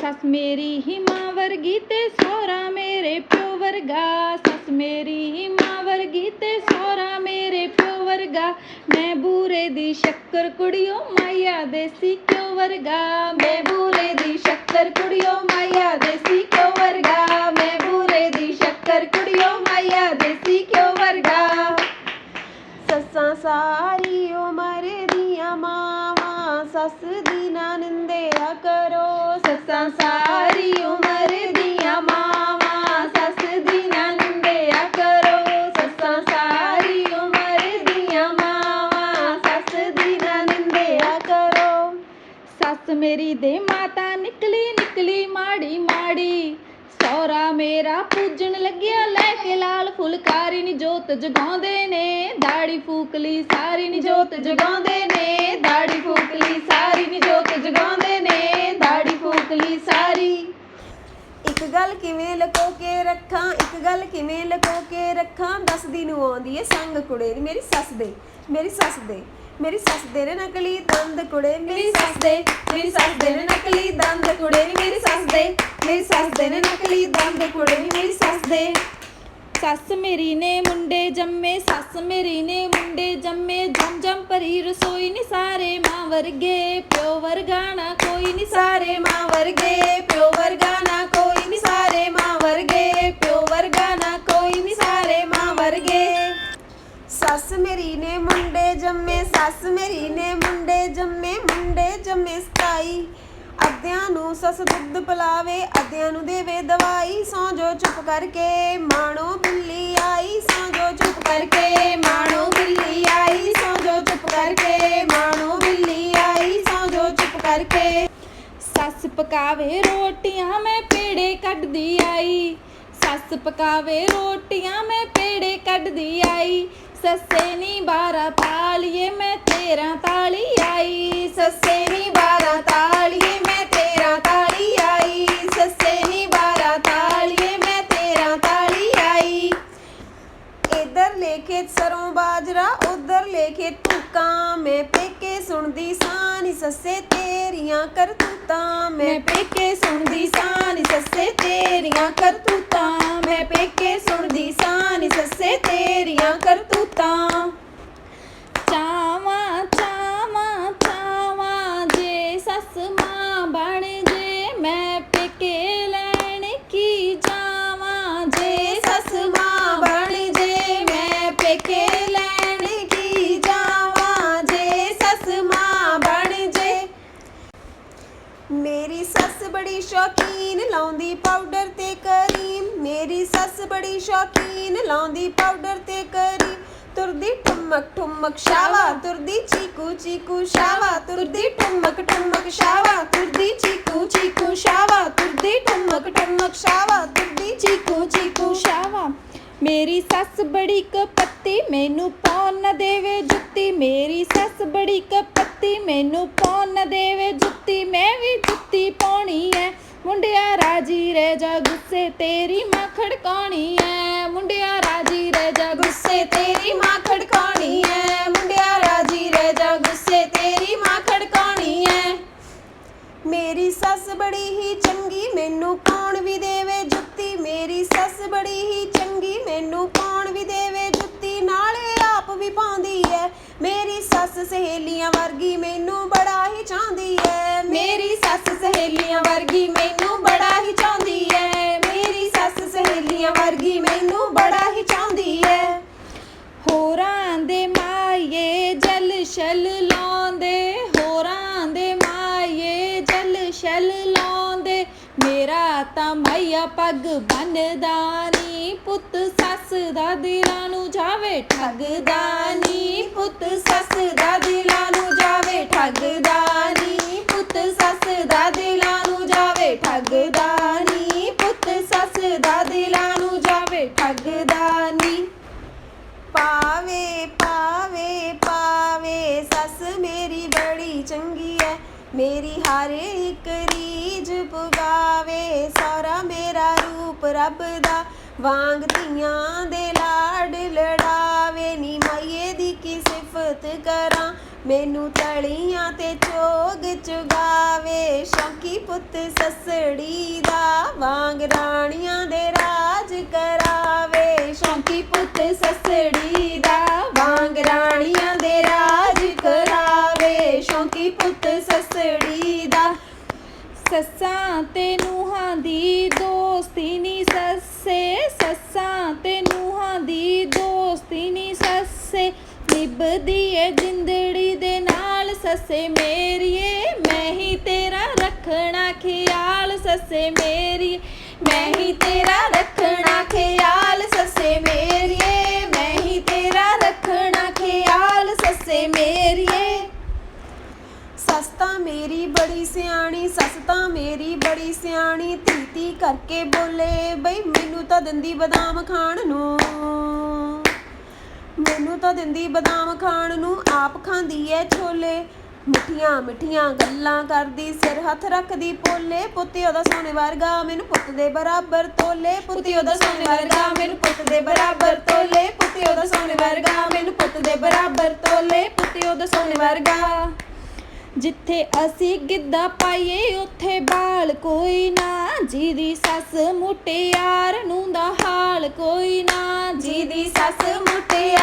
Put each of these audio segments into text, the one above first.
ਸੱਸ ਮੇਰੀ ਹੀ ਮਾਂ ਵਰਗੀ ਤੇ ਸਹੁਰਾ ਮੇਰੇ ਪਿਓ ਵਰਗਾ। ਸੱਸ ਮੇਰੀ ਹੀ ਮਾਂ ਵਰਗੀ ਤੇ ਸਹੁਰਾ ਮੇਰੇ ਪਿਓ ਵਰਗਾ। ਮੈਂ ਬੂਰੇ ਦੀ ਸ਼ੱਕਰ ਕੁੜੀਓ, ਮਾਇਆ ਦੇਸੀ ਕਿਉ ਵਰਗਾ? ਮੈਂ ਬੂਰੇ ਦੀ ਸ਼ੱਕਰ ਕੁੜੀਓ, ਮਾਇਆ ਦੇਸੀ ਕਿਉ ਵਰਗਾ ਮੈਂ ਬੂਰੇ ਦੀ ਸ਼ੱਕਰ ਕੁੜੀਓ ਮਾਇਆ ਦੇਸੀ ਕਿਉ ਵਰਗਾ ਸੱਸਾਂ ਸਾਰੀ ਉਮਰ ਦੀਆਂ ਮਾਵਾਂ ਸੱਸ ਦੀ ਨਾ ਨਿੰਦਿਆ ਕਰੋ ਸੱਸਾਂ ਸਾਰੀ ਉਮਰ ਦੀਆਂ ਮਾਵਾਂ, ਸੱਸ ਦੀ ਨਾ ਕਰੋ। ਸੱਸਾਂ ਸਾਰੀ ਉਮਰ ਦੀਆਂ ਮਾਵਾਂ, ਸੱਸ ਦੀ ਨਾ ਕਰੋ। ਸੱਸ ਮੇਰੀ ਦੇ ਮਾਤਾ ਨਿਕਲੀ ਨਿਕਲੀ ਮਾੜੀ ਮਾੜੀ। ਸਹੁਰਾ ਮੇਰਾ ਪੂਜਣ ਲੱਗਿਆ, ਲੈ ਕੇ ਲਾਲ ਫੁਲਕਾਰੀ ਨੀ ਜੋਤ ਜਗਾਉਂਦੇ ਨੇ। ਦਾੜੀ ਫੂਕਲੀ ਸਾਰੀ ਨੀ ਜੋਤ ਜਗਾਉਂਦੇ ਨੇ। ਦਾੜੀ ਫੂਕਲੀ ਸਾਰੀ ਨੀ ਜੋਤ ਜਗਾਉਂਦੇ ਨੇ ਦਾੜੀ ਫੂਕਲੀ ਸਾਰੀ ਇੱਕ ਗੱਲ ਕਿਵੇਂ ਲਕੋ ਕੇ ਰੱਖਾਂ? ਇੱਕ ਗੱਲ ਕਿਵੇਂ ਲਕੋ ਕੇ ਰੱਖਾਂ ਦੱਸਦੀ ਨੂੰ ਆਉਂਦੀ ਏ ਸੰਗ ਕੁੜੇ ਨੀ ਮੇਰੀ ਸੱਸ ਦੇ ਮੇਰੀ ਸੱਸ ਦੇ ਮੇਰੀ ਸੱਸ ਦੇ ਨੇ ਨਕਲੀ ਦੰਦ ਕੁੜੇ। ਮੇਰੀ ਸੱਸ ਦੇ ਮੇਰੀ ਸੱਸ ਦੇ ਨੇ ਨਕਲੀ ਦੰਦ ਕੁੜੇ ਨੀ ਮੇਰੀ ਸੱਸ ਦੇ ਮੇਰੀ ਸੱਸ ਦੇ ਨੇ ਨਕਲੀ ਦੰਦ ਕੁੜੇ ਨੀ ਮੇਰੀ ਸੱਸ ਦੇ। ਸੱਸ ਮੇਰੀ ਨੇ ਮੁੰਡੇ ਜੰਮੇ ਸੱਸ ਮੇਰੀ ਨੇ ਮੁੰਡੇ ਜੰਮੇ। ਜੰਮ ਜੰਮ ਭਰੀ ਰਸੋਈ ਨੀ ਸਾਰੇ ਮਾਂ ਵਰਗੇ। ਪਿਓ ਵਰਗਾ ਨਾ ਕੋਈ ਨੀ ਸਾਰੇ ਮਾਂ ਵਰਗੇ। ਪਿਓ ਵਰਗਾ ਨਾ ਕੋਈ ਜੰਮੇ ਸੱਸ ਮੇਰੀ ਨੇ ਮੁੰਡੇ ਜੰਮੇ ਮੁੰਡੇ ਜੰਮੇ ਸਤਾਈ। ਅੱਧਿਆਂ ਨੂੰ ਸੱਸ ਦੁੱਧ ਪਿਲਾਵੇ, ਅੱਧਿਆਂ ਨੂੰ ਦੇਵੇ ਦਵਾਈ। ਸੌਂ ਜੋ ਚੁੱਪ ਕਰਕੇ ਮਾਣੋ ਬਿੱਲੀ ਆਈ। ਸੌਂ ਜੋ ਚੁੱਪ ਕਰਕੇ ਮਾਣੋ ਬਿੱਲੀ ਆਈ। ਸੌਂ ਜੋ ਚੁੱਪ ਕਰਕੇ ਮਾਣੋ ਬਿੱਲੀ ਆਈ। ਸੌਂ ਜੋ ਚੁੱਪ ਕਰਕੇ ਸੱਸ ਪਕਾਵੇ ਰੋਟੀਆਂ, ਮੈਂ ਪੇੜੇ ਕੱਢਦੀ ਆਈ। ਸੱਸ ਪਕਾਵੇ ਰੋਟੀਆਂ, ਮੈਂ ਪੇੜੇ ਕੱਢਦੀ ਆਈ। ਸੱਸੇ ਨੀ ਬਾਰਾ ਤਾਲੀਏ ਮੈਂ ਤੇਰਾ ਤਾਲੀ ਆਈ। ਸੱਸੇ ਨੀ ਬਾਰਾਂ ਤਾਲੀਏ ਮੈਂ ਤੇਰਾ ਤਾਲੀ ਆਈ ਸੱਸੇ ਨੀ ਬਾਰਾਂ ਤਾਲੀਏ ਮੈਂ ਤੇਰਾ ਤਾਲੀ ਆਈ ਇਧਰ ਲੇਖੇ ਸਰੋਂ ਬਾਜਰਾ ਉਧਰ ਲੇਖੇ ਤੁਕਾਂ ਮੈਂ ਪੇਕੇ ਸੁਣਦੀ ਸਾਨੀ ਸੱਸੇ ਤੇਰੀਆਂ ਕਰਤੂਤਾਂ ਮੈਂ ਪੇਕੇ ਸੁਣਦੀ ਸਾਨੀ ਸੱਸੇ ਤੇਰੀਆਂ ਕਰਤੂਤਾਂ ਮੈਂ ਪੇਕੇ ਸੁਣਦੀ ਸਾਨੀ ਸੱਸੇ ਤੇਰੀਆਂ ਕਰਤੂਤਾਂ ਚਾਵਾਂ ਚਾਵਾਂ ਚਾਵਾਂ ਜੇ ਸੱਸ ਮਾਂ ਬਣ ਜੇ ਮੈਂ ਪੇਕੇ ਲੈਣ ਕੀ ਜਾਵਾਂ ਜੇ ਸੱਸ ਮਾਂ ਬਣ ਜੇ ਮੈਂ ਪੇਕੇ ਲੈਣ ਕੀ ਜਾਵਾਂ ਜੇ ਸੱਸ ਮਾਂ ਬਣ ਜੇ ਮੇਰੀ ਸੱਸ ਬੜੀ ਸ਼ੌਕੀਨ ਲਾਉਂਦੀ ਪਾਊਡਰ ਤੇ ਕਰੀਮ। ਮੇਰੀ ਸੱਸ ਬੜੀ ਸ਼ੌਕੀਨ ਲਾਉਂਦੀ ਪਾਊਡਰ ਤੇ ਕਰੀਮ। ਤੁਰਦੀ ਠੁਮਕ ਠੁਮਕ ਸ਼ਾਵਾ ਤੁਰਦੀ ਚੀਕੂ ਚੀਕੂ ਸ਼ਾਵਾ ਤੁਰਦੀ ਠੁਮਕ ਠੁਮਕ ਸ਼ਾਵਾ ਤੁਰਦੀ ਚੀਕੂ ਚੀਕੂ ਸ਼ਾਵਾ ਤੁਰਦੀ ਠੁਮਕ ਠੁਮਕ ਸ਼ਾਵਾ ਤੁਰਦੀ ਚੀਕੂ ਚੀਕੂ ਸ਼ਾਵਾ ਮੇਰੀ ਸੱਸ ਬੜੀ ਕਪੱਤੀ, ਮੈਨੂੰ ਪਾਉਣ ਨਾ ਦੇਵੇ ਜੁੱਤੀ। ਮੇਰੀ ਸੱਸ ਬੜੀ ਕਪੱਤੀ, ਮੈਨੂੰ ਪਾਉਣ ਨਾ ਦੇਵੇ ਜੁੱਤੀ। ਮੈਂ ਵੀ ਜੁੱਤੀ ਪਾਉਣੀ ਐ। ਮੁੰਡਿਆ ਰਾਜੀ ਰਹਿ ਜਾ ਗੁੱਸੇ, ਤੇਰੀ ਮਾਂ ਖੜਕਾਉਣੀ ਐ। ਮੁੰਡਿਆ ਰਾਜੀ ਰਹਿ ਜਾ ਗੁੱਸੇ, ਤੇਰੀ ਮਾਂ ਖੜਕਾਉਣੀ ਐ। ਮੁੰਡਿਆ ਰਾਜੀ ਰਹਿ ਜਾ ਗੁੱਸੇ, ਤੇਰੀ ਮਾਂ ਖੜਕਾਉਣੀ ਐ। ਮੇਰੀ ਸੱਸ ਬੜੀ ਹੀ ਚੰਗੀ, ਮੈਨੂੰ ਕੌਣ ਵੀ ਦੇਵੇ ਜੁੱਤੀ। ਮੇਰੀ ਸੱਸ ਬੜੀ ਹੀ ਸਹੇਲੀਆਂ ਵਰਗੀ ਮੈਨੂੰ ਬੜਾ ਹੀ ਚਾਹੁੰਦੀ ਐ। ਮੇਰੀ ਸੱਸ ਸਹੇਲੀਆਂ ਵਰਗੀ ਮੈਨੂੰ ਬੜਾ ਹੀ ਚਾਹੁੰਦੀ ਐ। ਮੇਰੀ ਸੱਸ ਸਹੇਲੀਆਂ ਵਰਗੀ ਮੈਨੂੰ ਬੜਾ ਹੀ ਚਾਹੁੰਦੀ ਐ। ਹੋਰਾਂ ਦੇ ਮਾਏ ਜਲ ਛਲ ਲਾਉਂਦੇ, ਹੋਰਾਂ ਦੇ ਮਾਏ ਜਲ ਛਲ ਲਾਉਂਦੇ। ਮੇਰਾ ਤਾਂ ਮਾਇਆ ਪੱਗ ਬੰਨਦਾ ਨੀ, ਪੁੱਤ ਸੱਸ ਦਾ ਦਿਲਾਂ ਨੂੰ ਜਾਵੇ ਠੱਗਦਾ ਨੀ, ਪੁੱਤ ਸੱਸ ਦਾ ਦਿਲਾਂ ਨੂੰ ਜਾਵੇ ਠੱਗਦਾ ਨੀ ਪੁੱਤ ਸੱਸ ਦਾ ਦਿਲਾਂ ਨੂੰ ਜਾਵੇ ਠੱਗਦਾ ਨੀ ਪੁੱਤ ਸੱਸ ਦਾ ਦਿਲਾਂ ਨੂੰ ਜਾਵੇ ਠੱਗਦਾ ਨੀ ਪਾਵੇ ਪਾਵੇ ਪਾਵੇ ਸੱਸ ਮੇਰੀ ਬੜੀ ਚੰਗੀ ਐ। ਮੇਰੀ ਹਰ ਇੱਕ ਰੀਜ ਪੁਗਾਵੇ। ਸਾਰਾ ਮੇਰਾ ਰੂਪ ਰੱਬ ਦਾ। ਵਾਂਗ ਧੀਆਂ ਦੇ ਲਾਡ ਲੜਾਵੇ। ਨੀ ਮਾਈਏ ਦੀ ਕੀ ਸਿਫਤ ਕਰਾਂ। ਮੈਨੂੰ ਤਲੀਆਂ ਤੇ ਚੋਗ ਚੁਗਾਵੇ। ਸ਼ੌਕੀ ਪੁੱਤ ਸੱਸੜੀ ਦਾ ਵਾਂਗ ਰਾਣੀਆਂ ਦੇ ਰਾਜ ਕਰਾਵੇ। ਸ਼ੌਂਕੀ ਪੁੱਤ ਸੱਸੜੀ ਦਾ ਵਾਂਗ ਰਾਣੀਆਂ ਦੇ ਰਾਜ ਕਰਾਵੇ ਸ਼ੌਂਕੀ ਪੁੱਤ ਸੱਸੜੀ ਦਾ ਸੱਸਾਂ ਤੇ ਨੂਹਾਂ ਦੀ ਦੋਸਤੀ ਨੀ ਸੱਸੇ। ਸੱਸਾਂ ਤੇ ਨੂਹਾਂ ਦੀ ਦੋਸਤੀ ਨੀ ਸੱਸੇ। ਨਿਭਦੀ ਏ ਜਿੰਦੜੀ ਦੇ ਨਾਲ ਸੱਸੇ ਮੇਰੀਏ, ਮੈਂ ਹੀ ਤੇਰਾ ਰੱਖਣਾ ਖਿਆਲ ਸੱਸੇ ਮੇਰੀ ਮੈਂ ਹੀ ਤੇਰਾ ਰੱਖਣਾ ਖਿਆਲ ਸੱਸੇ ਮੇਰੀਏ, ਮੈਂ ਹੀ ਤੇਰਾ ਰੱਖਣਾ ਖਿਆਲ ਸੱਸੇ ਮੇਰੀਏ ਸੱਸ ਤਾਂ ਮੇਰੀ ਬੜੀ ਸਿਆਣੀ, ਸੱਸ ਤਾਂ ਮੇਰੀ ਬੜੀ ਸਿਆਣੀ ਧੀ ਧੀ ਕਰਕੇ ਬੋਲੇ, ਬਈ ਮੈਨੂੰ ਤਾਂ ਦਿੰਦੀ ਬਦਾਮ ਖਾਣ ਨੂੰ। ਮੈਨੂੰ ਤਾਂ ਦਿੰਦੀ ਬਦਾਮ ਖਾਣ ਨੂੰ, ਆਪ ਖਾਂਦੀ ਐ ਛੋਲੇ। ਮਿੱਠੀਆਂ ਮਿੱਠੀਆਂ ਗੱਲਾਂ ਕਰਦੀ, ਸਿਰ ਹੱਥ ਰੱਖਦੀ ਪੋਲੇ। ਪੁੱਤੀ ਉਹਦਾ ਸੋਨੇ ਵਰਗਾ ਮੈਨੂੰ ਪੁੱਤ ਦੇ ਬਰਾਬਰ ਤੋਲੇ। ਪੁੱਤੀ ਉਹਦਾ ਸੋਨੇ ਵਰਗਾ ਮੈਨੂੰ ਪੁੱਤ ਦੇ ਬਰਾਬਰ ਤੋਲੇ। ਪੁੱਤੀ ਉਹਦਾ ਸੋਨੇ ਵਰਗਾ ਮੈਨੂੰ ਪੁੱਤ ਦੇ ਬਰਾਬਰ ਤੋਲੇ। ਪੁੱਤੇ ਉਹਦਾ ਸੋਨੇ ਵਰਗਾ ਜਿੱਥੇ ਅਸੀਂ ਗਿੱਧਾ ਪਾਈਏ, ਉੱਥੇ ਬਾਲ ਕੋਈ ਨਾ। ਜਿਹਦੀ ਸੱਸ ਮੁਟਿਆਰ ਨੂੰ ਦਾ ਹਾਲ ਕੋਈ ਨਾ। ਜਿਹਦੀ ਸੱਸ ਮੁਟਿਆਰ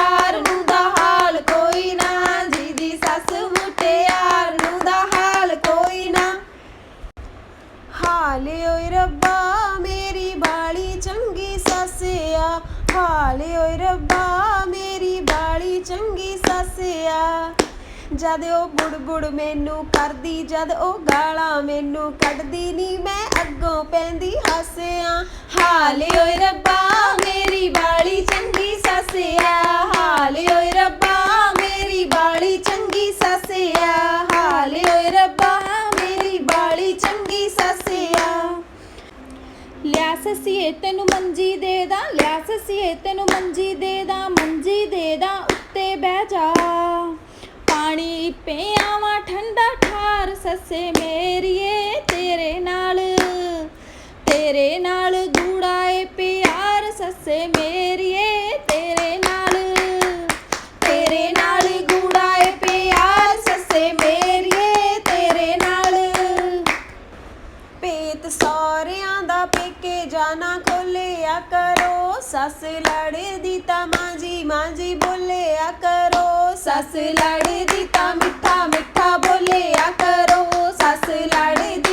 ਜਦ ਉਹ ਬੁੜ ਮੈਨੂੰ ਕਰਦੀ, ਜਦ ਉਹ ਗਾਲਾਂ ਮੈਨੂੰ ਕੱਢਦੀ ਨੀ, ਮੈਂ ਅੱਗੋਂ ਪੈਂਦੀ ਹਾਸਿਆਂ। ਹਾਲੇ ਓਏ ਰੱਬਾ, ਮੇਰੀ ਵਾਲੀ ਚੰਗੀ ਸੱਸ ਆ ਹਾਲੇ ਓਏ ਰੱਬਾ, ਮੇਰੀ ਵਾਲੀ ਚੰਗੀ ਸੱਸ ਆ ਹਾਲੇ ਓਏ ਰੱਬਾ, ਮੇਰੀ ਬਾਲੀ ਚੰਗੀ ਸੱਸ ਲਿਆ ਸਸੀਏ, ਤੈਨੂੰ ਮੰਜੀ ਦੇ ਦਾ, ਲਿਆ ਸਸੀਏ, ਤੈਨੂੰ ਮੰਜੀ ਦੇ ਦਾਂ ਮੰਜੀ ਦੇ ਦਾਂ ਉੱਤੇ ਬਹਿ ਜਾ ਪਾਣੀ ਪਿਆਵਾਂ ਠੰਡਾ ਠਾਰ ਮੇਰੀਏ ਤੇਰੇ ਨਾਲ। ਤੇਰੇ ਨਾਲ ਗੂੜਾ ਏ ਪਿਆਰ, ਸੱਸੇ ਮੇਰੀਏ ਤੇਰੇ ਨਾਲ। ਤੇਰੇ ਨਾਲ ਗੂੜਾ ਏ ਪਿਆਰ, ਸੱਸੇ ਮੇਰੀਏ ਤੇਰੇ ਨਾਲ। ਪੇਤ ਸੌਰਿਆਂ ਦਾ ਪੇਕੇ ਜਾਣਾ ਖੋਲਿਆ ਕਰੋ। ਸੱਸ ਲੜਦੀ ਤਾਂ ਮਾਂਜੀ ਮਾਂਜੀ ਬੋਲਿਆ ਕਰੋ। ਸੱਸ ਲੜਦੀ ਤਾਂ ਮਿੱਠਾ ਮਿੱਠਾ ਬੋਲਿਆ ਕਰੋ। காசு லடித்த